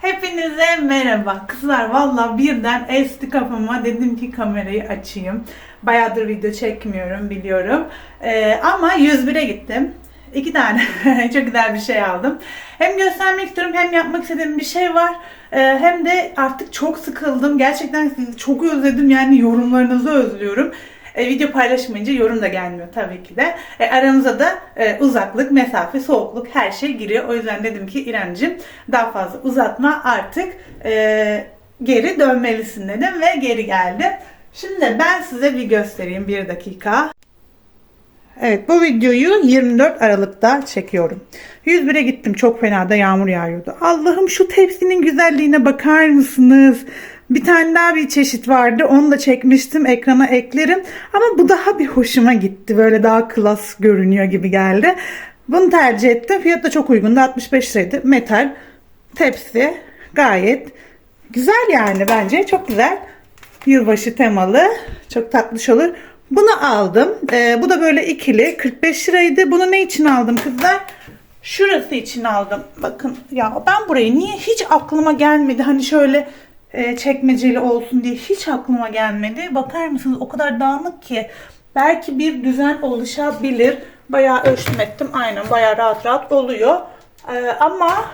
Hepinize merhaba. Kızlar valla birden esti kafama dedim ki kamerayı açayım. Bayağıdır video çekmiyorum biliyorum. Ee, ama 101'e gittim. İki tane çok güzel bir şey aldım. Hem göstermek istiyorum hem yapmak istediğim bir şey var. Ee, hem de artık çok sıkıldım. Gerçekten sizi çok özledim. Yani yorumlarınızı özlüyorum. E, video paylaşmayınca yorum da gelmiyor tabii ki de. E, aramıza da e, uzaklık, mesafe, soğukluk her şey giriyor. O yüzden dedim ki İremcim daha fazla uzatma artık e, geri dönmelisin dedim ve geri geldim. Şimdi ben size bir göstereyim bir dakika. Evet bu videoyu 24 Aralık'ta çekiyorum. 101'e gittim çok fena da yağmur yağıyordu. Allah'ım şu tepsinin güzelliğine bakar mısınız? Bir tane daha bir çeşit vardı. Onu da çekmiştim. Ekrana eklerim. Ama bu daha bir hoşuma gitti. Böyle daha klas görünüyor gibi geldi. Bunu tercih ettim. Fiyat da çok uygundu. 65 liraydı. Metal tepsi. Gayet güzel yani bence. Çok güzel. Yılbaşı temalı. Çok tatlış olur. Bunu aldım. Ee, bu da böyle ikili. 45 liraydı. Bunu ne için aldım kızlar? Şurası için aldım. Bakın ya ben burayı niye hiç aklıma gelmedi. Hani şöyle e, çekmeceli olsun diye hiç aklıma gelmedi. Bakar mısınız o kadar dağınık ki. Belki bir düzen oluşabilir. Bayağı ölçtüm ettim. Aynen bayağı rahat rahat oluyor. Ee, ama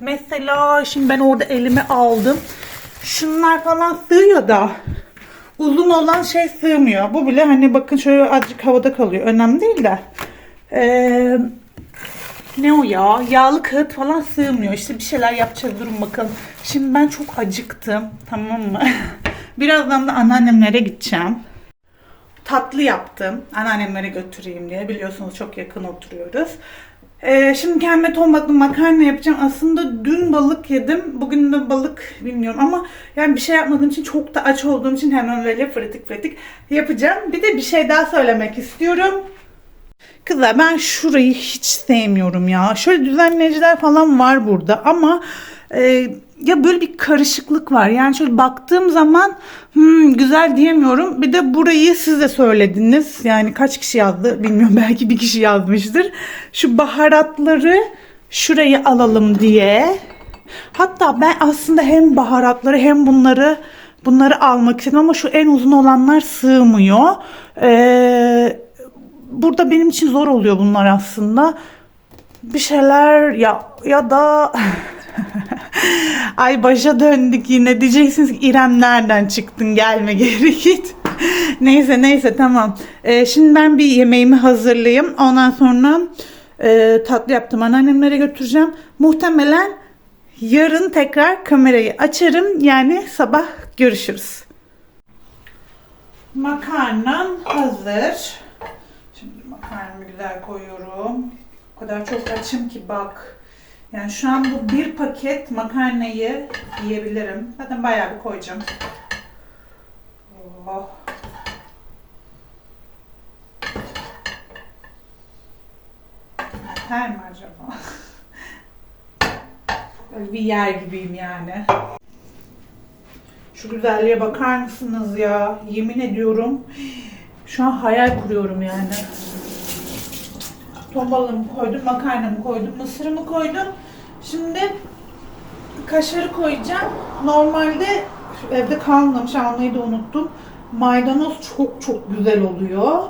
mesela şimdi ben orada elime aldım. Şunlar falan sığıyor da uzun olan şey sığmıyor. Bu bile hani bakın şöyle azıcık havada kalıyor. Önemli değil de. Ee, ne o ya? Yağlı kağıt falan sığmıyor. İşte bir şeyler yapacağız. Durun bakalım. Şimdi ben çok acıktım. Tamam mı? Birazdan da anneannemlere gideceğim. Tatlı yaptım. Anneannemlere götüreyim diye. Biliyorsunuz çok yakın oturuyoruz. Ee, şimdi kendime ton balıklı makarna yapacağım. Aslında dün balık yedim. Bugün de balık bilmiyorum ama yani bir şey yapmadığım için çok da aç olduğum için hemen böyle pratik pratik yapacağım. Bir de bir şey daha söylemek istiyorum. Kızlar ben şurayı hiç sevmiyorum ya. Şöyle düzenleyiciler falan var burada ama e, ya böyle bir karışıklık var. Yani şöyle baktığım zaman hmm, güzel diyemiyorum. Bir de burayı siz de söylediniz. Yani kaç kişi yazdı bilmiyorum. Belki bir kişi yazmıştır. Şu baharatları şurayı alalım diye. Hatta ben aslında hem baharatları hem bunları bunları almak istedim ama şu en uzun olanlar sığmıyor. Eee burada benim için zor oluyor bunlar aslında. Bir şeyler ya ya da ay başa döndük yine diyeceksiniz ki İrem nereden çıktın gelme geri git. neyse neyse tamam. Ee, şimdi ben bir yemeğimi hazırlayayım. Ondan sonra e, tatlı yaptım anneannemlere götüreceğim. Muhtemelen yarın tekrar kamerayı açarım. Yani sabah görüşürüz. Makarnam hazır. Şimdi makarnamı güzel koyuyorum. O kadar çok açım ki bak. Yani şu an bu bir paket makarnayı yiyebilirim. Zaten bayağı bir koyacağım. Oh. Yeter mi acaba? Böyle bir yer gibiyim yani. Şu güzelliğe bakar mısınız ya? Yemin ediyorum. Şu an hayal kuruyorum yani. Ton balığımı koydum, makarnamı koydum, mısırımı koydum. Şimdi kaşarı koyacağım. Normalde evde kalmamış almayı da unuttum. Maydanoz çok çok güzel oluyor.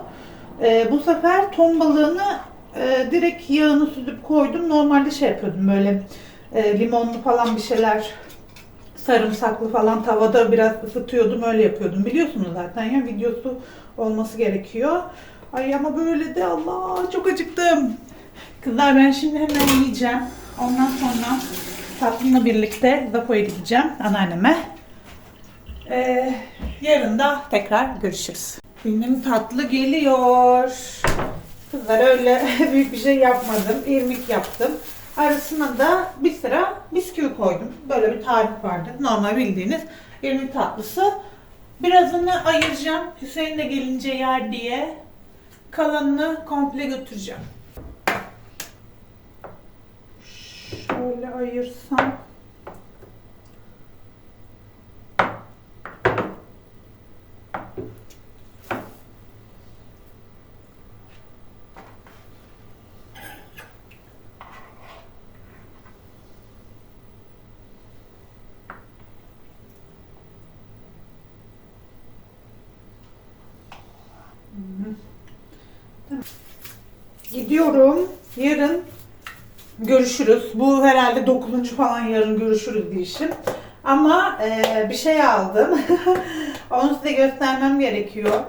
Ee, bu sefer ton balığını e, direkt yağını süzüp koydum. Normalde şey yapıyordum böyle e, limonlu falan bir şeyler sarımsaklı falan tavada biraz ısıtıyordum öyle yapıyordum. Biliyorsunuz zaten ya videosu olması gerekiyor. Ay ama böyle de Allah çok acıktım. Kızlar ben şimdi hemen yiyeceğim. Ondan sonra tatlımla birlikte Zapo'ya gideceğim anneanneme. Ee, yarın da tekrar görüşürüz. Benim tatlı geliyor. Kızlar öyle büyük bir şey yapmadım. İrmik yaptım. Arasına da bir sıra bisküvi koydum. Böyle bir tarif vardı. Normal bildiğiniz irmik tatlısı. Birazını ayıracağım. Hüseyin de gelince yer diye. Kalanını komple götüreceğim. Şöyle ayırsam. Yarın görüşürüz. Bu herhalde 9. falan yarın görüşürüz diyişim. Ama e, bir şey aldım. Onu size göstermem gerekiyor.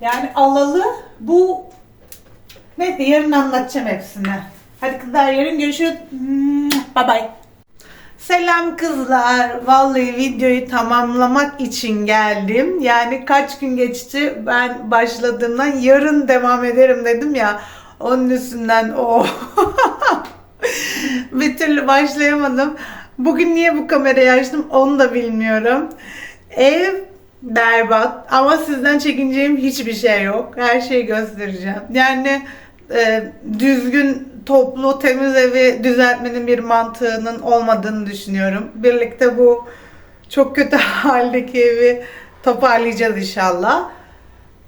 Yani alalı bu neyse yarın anlatacağım hepsini. Hadi kızlar yarın görüşürüz. Bye bye. Selam kızlar. Vallahi videoyu tamamlamak için geldim. Yani kaç gün geçti ben başladığımdan yarın devam ederim dedim ya. Onun üstünden o bir türlü başlayamadım. Bugün niye bu kamerayı açtım onu da bilmiyorum. Ev berbat ama sizden çekineceğim hiçbir şey yok. Her şeyi göstereceğim. Yani e, düzgün, toplu, temiz evi düzeltmenin bir mantığının olmadığını düşünüyorum. Birlikte bu çok kötü haldeki evi toparlayacağız inşallah.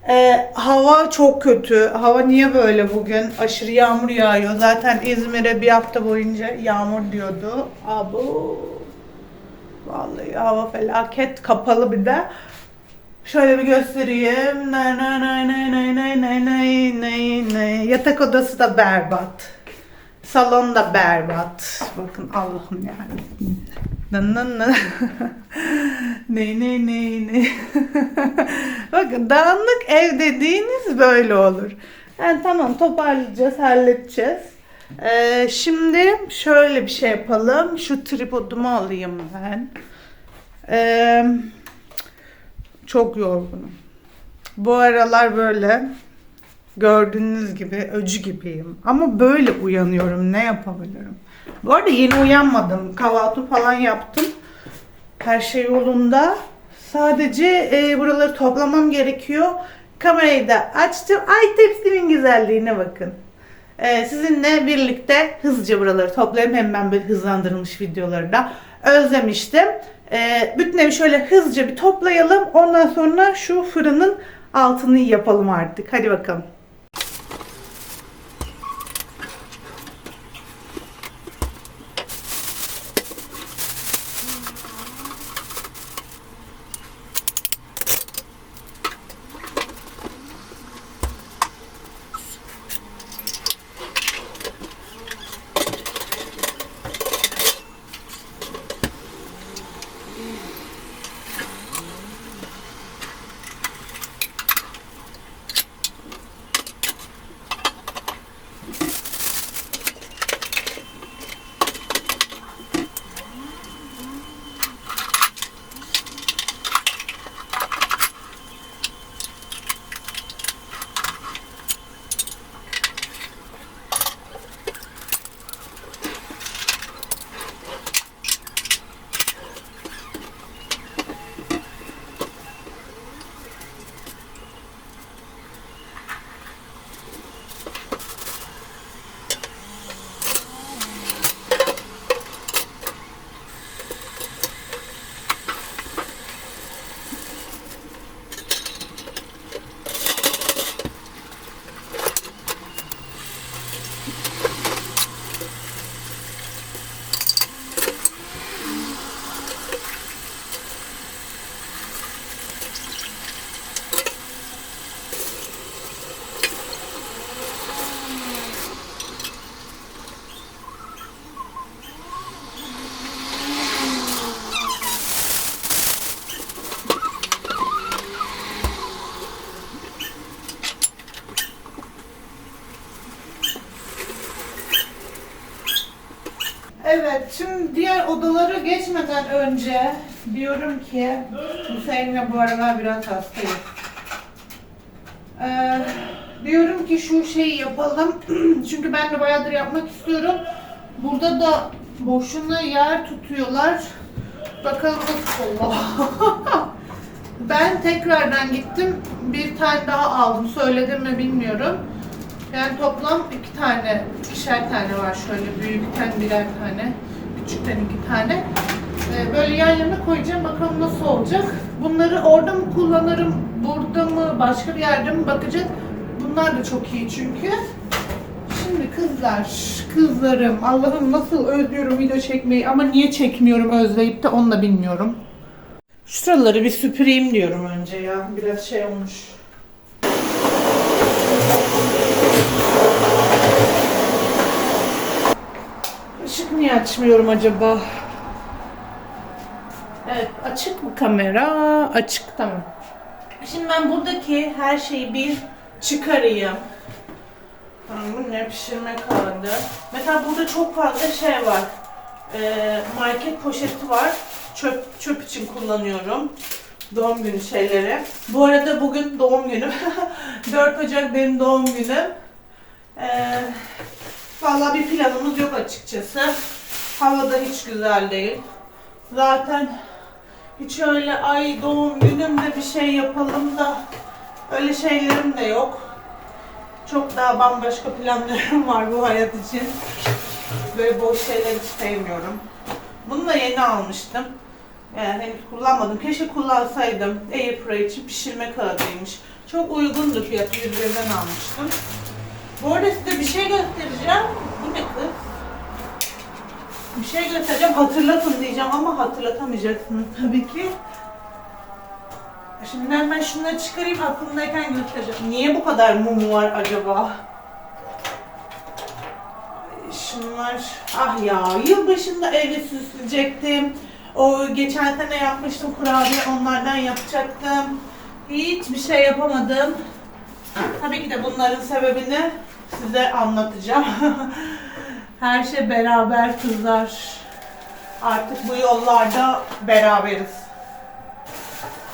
E, hava çok kötü. Hava niye böyle bugün? Aşırı yağmur yağıyor. Zaten İzmir'e bir hafta boyunca yağmur diyordu. Abu. Vallahi hava felaket. Kapalı bir de. Şöyle bir göstereyim. Nay nay nay nay nay nay nay nay nay nay. Yatak odası da berbat. Salon da berbat. Bakın Allah'ım yani. Nın nın nın. ne ne ne ne. Bakın dağınık ev dediğiniz böyle olur. Yani tamam toparlayacağız, halledeceğiz. Ee, şimdi şöyle bir şey yapalım. Şu tripodumu alayım ben. Ee, çok yorgunum. Bu aralar böyle gördüğünüz gibi öcü gibiyim. Ama böyle uyanıyorum. Ne yapabilirim? Bu arada yeni uyanmadım. Kahvaltı falan yaptım. Her şey yolunda. Sadece e, buraları toplamam gerekiyor. Kamerayı da açtım. Ay tepsimin güzelliğine bakın. E, sizinle birlikte hızlıca buraları toplayayım. Hem ben böyle hızlandırılmış videoları da özlemiştim. E, bütün evi şöyle hızlıca bir toplayalım. Ondan sonra şu fırının altını yapalım artık. Hadi bakalım. Evet, şimdi diğer odalara geçmeden önce diyorum ki Hüseyin'le bu aralar biraz hastayım. Ee, diyorum ki şu şeyi yapalım. Çünkü ben de bayağıdır yapmak istiyorum. Burada da boşuna yer tutuyorlar. Bakalım nasıl ben tekrardan gittim. Bir tane daha aldım. Söyledim mi bilmiyorum. Yani toplam iki tane, ikişer tane var şöyle büyükten birer tane, küçükten iki tane. Ee, böyle yan yana koyacağım bakalım nasıl olacak. Bunları orada mı kullanırım, burada mı, başka bir yerde mi bakacağız. Bunlar da çok iyi çünkü. Şimdi kızlar, kızlarım, Allah'ım nasıl özlüyorum video çekmeyi ama niye çekmiyorum özleyip de onu da bilmiyorum. Şuraları bir süpüreyim diyorum önce ya. Biraz şey olmuş. Niye açmıyorum acaba? Evet açık mı kamera? Açık tamam. Şimdi ben buradaki her şeyi bir çıkarayım. Tamam bu ne pişirme kağıdı. Mesela burada çok fazla şey var. Ee, market poşeti var. Çöp çöp için kullanıyorum. Doğum günü şeyleri. Bu arada bugün doğum günüm. 4 Ocak benim doğum günüm. Ee, Vallahi bir planımız yok açıkçası. Hava da hiç güzel değil. Zaten hiç öyle ay doğum günümde bir şey yapalım da öyle şeylerim de yok. Çok daha bambaşka planlarım var bu hayat için. Böyle boş şeyler hiç sevmiyorum. Bunu da yeni almıştım. Yani henüz kullanmadım. Keşke kullansaydım. Airfryer için pişirme kağıdıymış. Çok uygundu fiyatı. 100 liradan almıştım. Bu arada size bir şey göstereceğim. Bir şey göstereceğim. Hatırlatın diyeceğim ama hatırlatamayacaksınız tabii ki. Şimdi hemen şunları çıkarayım aklımdayken göstereceğim. Niye bu kadar mum var acaba? Şunlar, ah ya yılbaşında evi süsleyecektim. O geçen sene yapmıştım kurabiye onlardan yapacaktım. Hiçbir şey yapamadım. Tabii ki de bunların sebebini size anlatacağım. Her şey beraber kızlar. Artık bu yollarda beraberiz.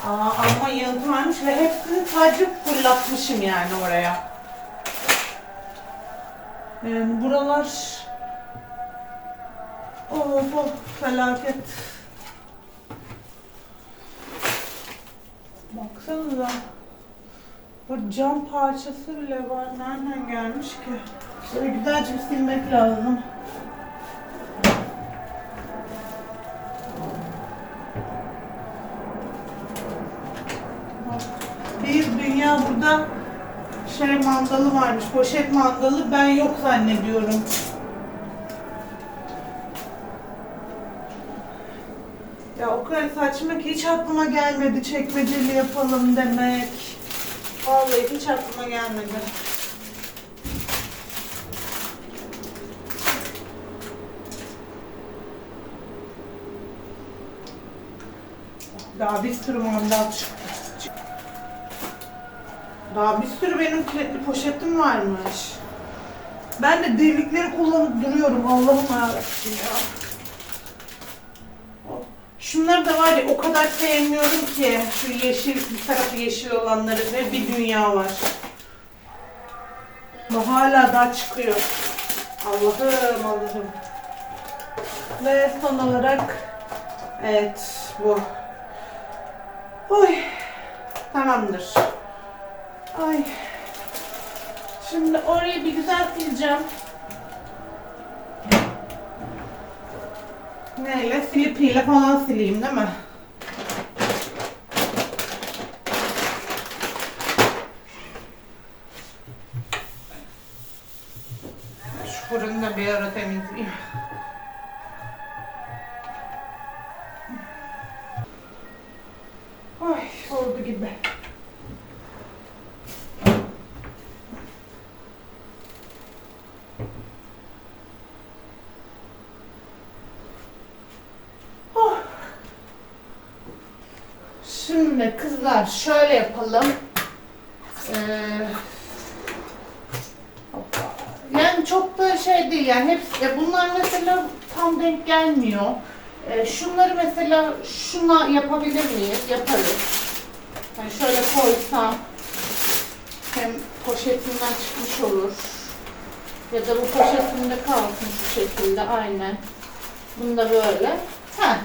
Aa, ama yığıntı ve hepsini sadece fırlatmışım yani oraya. Yani buralar Of of felaket. Baksanıza. Bu cam parçası bile var. Nereden gelmiş ki? Böyle güzelce silmek lazım. Bir dünya burada şey mandalı varmış. Poşet mandalı. Ben yok zannediyorum. Ya o kadar saçma ki hiç aklıma gelmedi çekmeceli yapalım demek. Vallahi hiç aklıma gelmedi. Daha bir sürü mandal çıktı. Daha bir sürü benim kilitli poşetim varmış. Ben de delikleri kullanıp duruyorum Allah'ım yarabbim ya. Şunları da var ya o kadar sevmiyorum ki şu yeşil bir tarafı yeşil olanları ve bir dünya var. Bu hala daha çıkıyor. Allah'ım Allah'ım. Ve son olarak evet bu. Oy tamamdır. Ay. Şimdi orayı bir güzel sileceğim. Neyle? Filipiyle falan sileyim değil mi? Şu fırını da bir ara temizleyeyim. Kızlar şöyle yapalım. Ee, yani çok da şey değil yani hepsi e, bunlar mesela tam denk gelmiyor. Ee, şunları mesela şuna yapabilir miyiz? Yaparız. Yani şöyle koysam hem poşetinden çıkmış olur. Ya da bu poşetinde kalsın şu şekilde aynen. Bunu da böyle. Ha,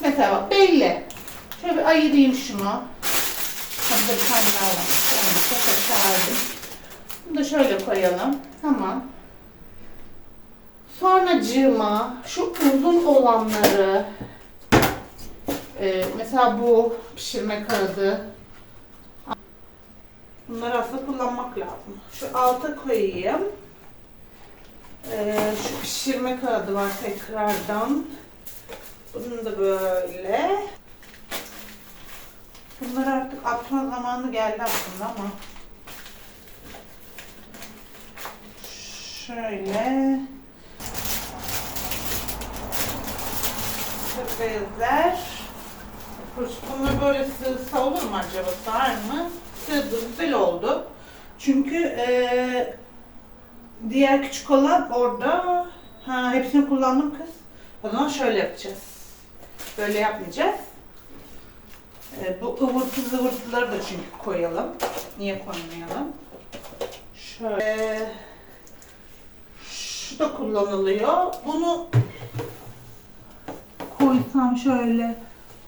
mesela belli. Şöyle bir ayırayım şunu. Daha var. Onu çok çağırdım. Bunu da şöyle koyalım. Tamam. Sonra cığıma şu uzun olanları e, mesela bu pişirme kağıdı bunları aslında kullanmak lazım. Şu alta koyayım. E, şu pişirme kağıdı var tekrardan. Bunu da böyle. Bunları artık atma zamanı geldi aslında ama. Şöyle. Artık bezler. Bunlar böyle sığsa olur mu acaba? Sığar mı? Sığdı, güzel oldu. Çünkü eee, diğer küçük olan orada. Ha, hepsini kullandım kız. O zaman şöyle yapacağız. Böyle yapmayacağız. Eee, bu ıvırtı zıvırtıları da çünkü koyalım. Niye koymayalım? Şöyle. Şu da kullanılıyor. Bunu koysam şöyle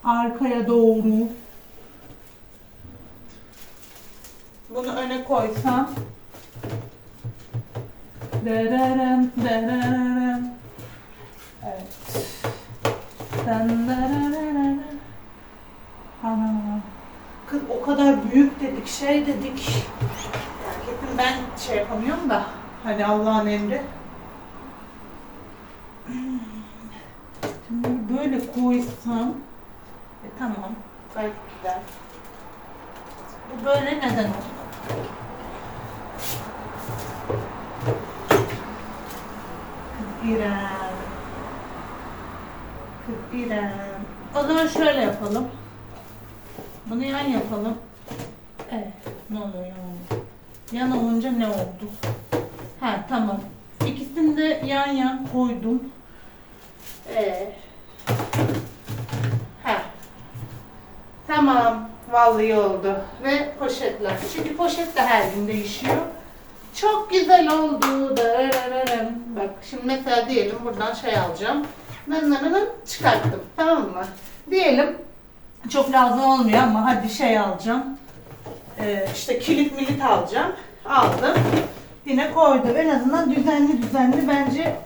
arkaya doğru. Bunu öne koysam. Dereren, dereren. Evet. Den dereren. Kız o kadar büyük dedik, şey dedik. Erkekim ben şey yapamıyorum da. Hani Allah'ın emri. Şimdi böyle koysam. E, tamam. Gayet güzel. Bu böyle neden oldu? Kız İrem. İrem. O zaman şöyle yapalım. Bunu yan yapalım. Evet. Ne oluyor yan? Yan olunca ne oldu? Ha tamam. İkisini de yan yan koydum. Ee. Ha. Tamam. Vallahi oldu. Ve poşetler. Çünkü poşet de her gün değişiyor. Çok güzel oldu. Dararararım. Bak şimdi mesela diyelim buradan şey alacağım. Nın çıkarttım. Tamam mı? Diyelim çok lazım olmuyor ama hadi şey alacağım. Ee, işte kilit milit alacağım. Aldım. Yine koydum. En azından düzenli düzenli bence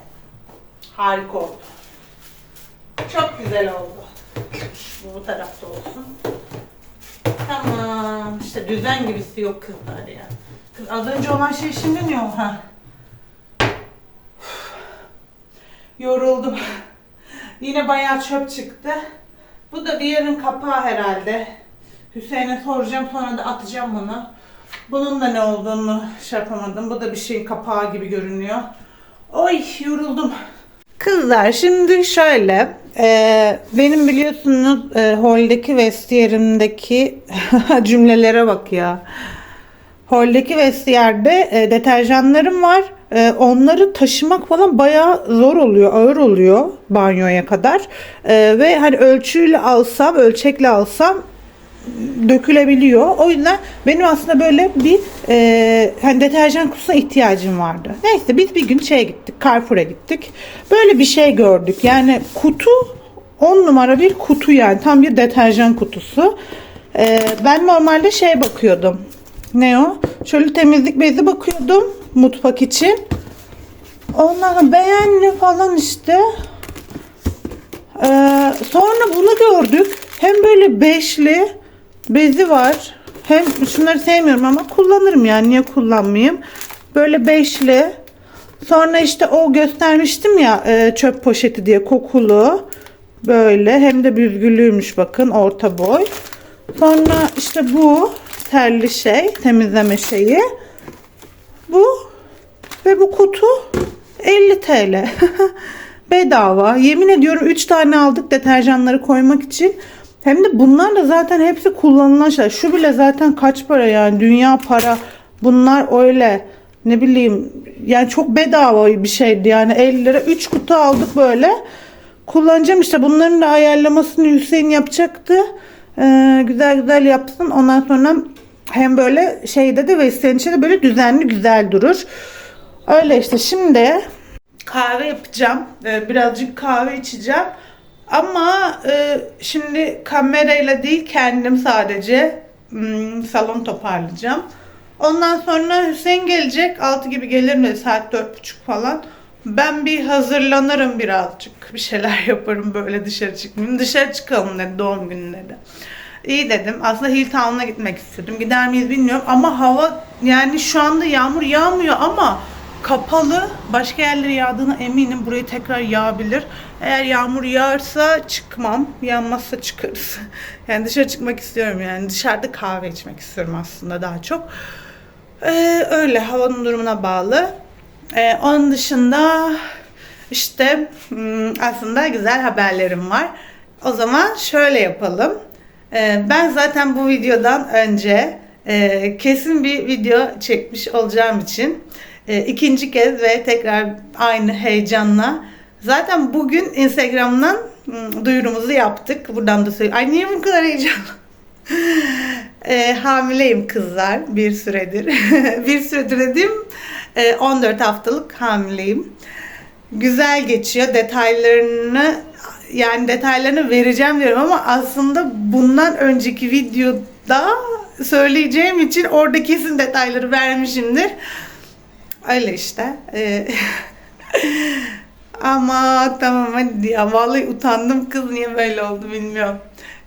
harika oldu. Çok güzel oldu. Bu, bu tarafta olsun. Tamam. İşte düzen gibisi yok kızlar ya. Kız az önce olan şey şimdi ne o ha? Yoruldum. Yine bayağı çöp çıktı. Bu da yerin kapağı herhalde. Hüseyin'e soracağım sonra da atacağım bunu. Bunun da ne olduğunu şey. Bu da bir şeyin kapağı gibi görünüyor. Oy yoruldum. Kızlar şimdi şöyle e, benim biliyorsunuz e, holdeki vestiyerimdeki cümlelere bak ya. Holdeki vestiyerde e, deterjanlarım var. E, onları taşımak falan bayağı zor oluyor, ağır oluyor banyoya kadar. E, ve hani ölçüyle alsam, ölçekle alsam dökülebiliyor. O yüzden benim aslında böyle bir e, hani deterjan kutusuna ihtiyacım vardı. Neyse biz bir gün şeye gittik. Carrefour'a gittik. Böyle bir şey gördük. Yani kutu 10 numara bir kutu yani. Tam bir deterjan kutusu. E, ben normalde şey bakıyordum. Ne o? Şöyle temizlik bezi bakıyordum mutfak için. Sonra beğenli falan işte. Ee, sonra bunu gördük. Hem böyle beşli bezi var. Hem şunları sevmiyorum ama kullanırım yani niye kullanmayayım. Böyle beşli. Sonra işte o göstermiştim ya e, çöp poşeti diye kokulu. Böyle hem de büzgülüymüş bakın orta boy. Sonra işte bu terli şey temizleme şeyi. Bu ve bu kutu 50 TL. Bedava. Yemin ediyorum 3 tane aldık deterjanları koymak için. Hem de bunlar da zaten hepsi kullanılan şeyler. Şu bile zaten kaç para yani dünya para. Bunlar öyle ne bileyim yani çok bedava bir şeydi yani 50 lira 3 kutu aldık böyle. Kullanacağım işte bunların da ayarlamasını Hüseyin yapacaktı. Ee, güzel güzel yapsın. Ondan sonra hem böyle şeyde de vestiyerin içinde böyle düzenli güzel durur. Öyle işte şimdi kahve yapacağım. Ee, birazcık kahve içeceğim. Ama e, şimdi kamerayla değil kendim sadece hmm, salon toparlayacağım. Ondan sonra Hüseyin gelecek. 6 gibi gelirim de saat 4.30 falan. Ben bir hazırlanırım birazcık. Bir şeyler yaparım böyle dışarı çıkmayayım. Dışarı çıkalım dedi doğum gününe de. İyi dedim. Aslında Hilltown'a gitmek istedim. Gider miyiz bilmiyorum ama hava yani şu anda yağmur yağmıyor ama kapalı. Başka yerlere yağdığına eminim. Burayı tekrar yağabilir. Eğer yağmur yağarsa çıkmam. Yağmazsa çıkarız. Yani dışarı çıkmak istiyorum yani. Dışarıda kahve içmek istiyorum aslında daha çok. Ee, öyle havanın durumuna bağlı. Ee, onun dışında işte hmm, aslında güzel haberlerim var. O zaman şöyle yapalım. Ee, ben zaten bu videodan önce e, kesin bir video çekmiş olacağım için e, ikinci kez ve tekrar aynı heyecanla zaten bugün Instagram'dan duyurumuzu yaptık. Buradan da söyleyeyim. Ay niye bu kadar heyecanlı? E, hamileyim kızlar bir süredir. bir süredir dediğim e, 14 haftalık hamileyim. Güzel geçiyor. Detaylarını yani detaylarını vereceğim diyorum ama aslında bundan önceki videoda söyleyeceğim için orada kesin detayları vermişimdir. Öyle işte. E, ama tamam hadi ya. Vallahi utandım kız niye böyle oldu bilmiyorum.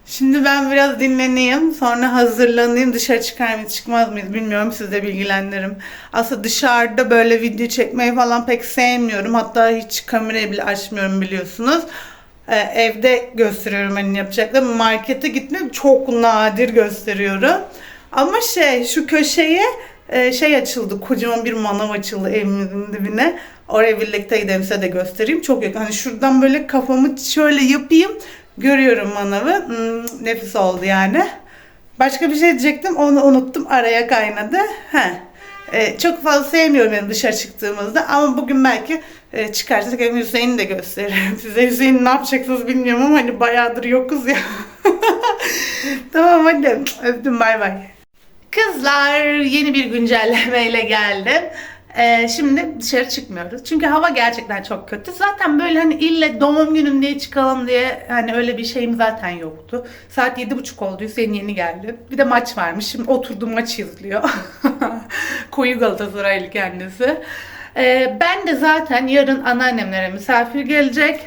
Şimdi ben biraz dinleneyim. Sonra hazırlanayım. Dışarı çıkar mıyız çıkmaz mıyız bilmiyorum. Siz de bilgilendiririm. Aslında dışarıda böyle video çekmeyi falan pek sevmiyorum. Hatta hiç kamerayı bile açmıyorum biliyorsunuz. Ee, evde gösteriyorum hani yapacaklarımı. Markete gitmeyi çok nadir gösteriyorum. Ama şey şu köşeye e, şey açıldı. Kocaman bir manav açıldı evimizin dibine. Oraya birlikte gidelim size de göstereyim. Çok yakın. Hani şuradan böyle kafamı şöyle yapayım. Görüyorum manavı. Hmm, nefis oldu yani. Başka bir şey diyecektim. Onu unuttum. Araya kaynadı. He. Ee, çok fazla sevmiyorum yani dışarı çıktığımızda ama bugün belki e, çıkarsak hem Hüseyin'i de gösteririm size. Hüseyin ne yapacaksınız bilmiyorum ama hani bayağıdır yokuz ya. tamam hadi öptüm bay bay. Kızlar yeni bir güncellemeyle geldim. Ee, şimdi dışarı çıkmıyoruz. Çünkü hava gerçekten çok kötü. Zaten böyle hani ille doğum günüm diye çıkalım diye hani öyle bir şeyim zaten yoktu. Saat yedi buçuk oldu. Hüseyin yeni geldi. Bir de maç varmış. Şimdi oturdu maç izliyor. Koyu Galatasaraylı kendisi. Ee, ben de zaten yarın anneannemlere misafir gelecek.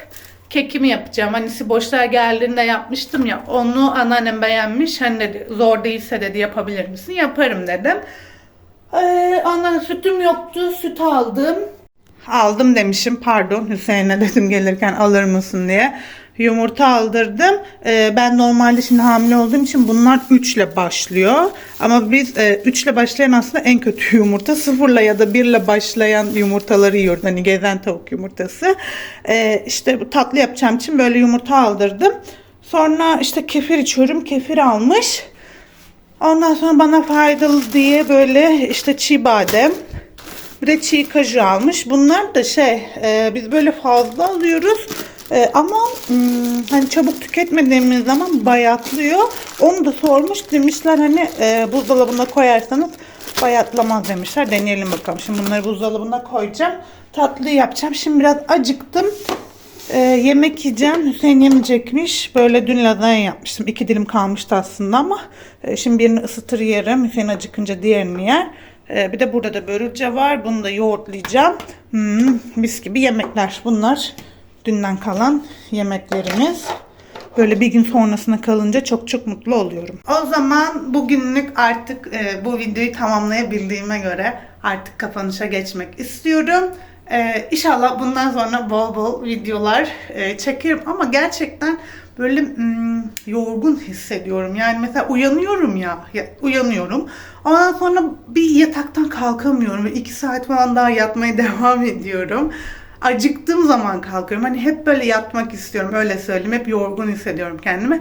Kekimi yapacağım. Hani boşluğa geldiğinde yapmıştım ya. Onu anneannem beğenmiş. Hani dedi, zor değilse dedi yapabilir misin? Yaparım dedim. Ee, ondan sütüm yoktu. Süt aldım. Aldım demişim. Pardon Hüseyin'e dedim gelirken alır mısın diye. Yumurta aldırdım. Ee, ben normalde şimdi hamile olduğum için bunlar 3 ile başlıyor. Ama biz 3 ile başlayan aslında en kötü yumurta. 0 ile ya da 1 ile başlayan yumurtaları yiyoruz. Hani gezen tavuk yumurtası. Ee, işte tatlı yapacağım için böyle yumurta aldırdım. Sonra işte kefir içiyorum. Kefir almış. Ondan sonra bana faydalı diye böyle işte çiğ badem, bir de çiğ kaju almış. Bunlar da şey e, biz böyle fazla alıyoruz. E, ama hmm, hani çabuk tüketmediğimiz zaman bayatlıyor. Onu da sormuş demişler hani e, buzdolabına koyarsanız bayatlamaz demişler. Deneyelim bakalım. Şimdi bunları buzdolabına koyacağım. Tatlı yapacağım. Şimdi biraz acıktım. Ee, yemek yiyeceğim. Hüseyin yemeyecekmiş. Böyle dün lazanya yapmıştım. İki dilim kalmıştı aslında ama e, şimdi birini ısıtır yerim. Hüseyin acıkınca diğerini yer. Ee, bir de burada da börülce var. Bunu da yoğurtlayacağım. Hmm, mis gibi yemekler. Bunlar dünden kalan yemeklerimiz. Böyle bir gün sonrasına kalınca çok çok mutlu oluyorum. O zaman bugünlük artık e, bu videoyu tamamlayabildiğime göre artık kapanışa geçmek istiyorum. Ee, inşallah bundan sonra bol bol videolar e, çekerim ama gerçekten böyle mm, yorgun hissediyorum. Yani mesela uyanıyorum ya, ya uyanıyorum. Ondan sonra bir yataktan kalkamıyorum ve iki saat falan daha yatmaya devam ediyorum. Acıktığım zaman kalkıyorum. Hani hep böyle yatmak istiyorum. Öyle söyleyeyim. Hep yorgun hissediyorum kendimi.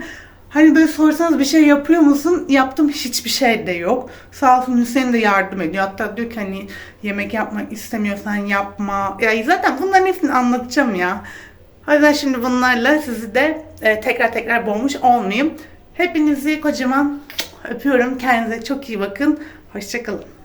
Hani böyle sorsanız bir şey yapıyor musun? Yaptım hiçbir şey de yok. Sağ olsun Hüseyin de yardım ediyor. Hatta diyor ki hani yemek yapmak istemiyorsan yapma. Ya zaten bunların hepsini anlatacağım ya. O yüzden şimdi bunlarla sizi de e, tekrar tekrar boğmuş olmayayım. Hepinizi kocaman öpüyorum. Kendinize çok iyi bakın. Hoşçakalın.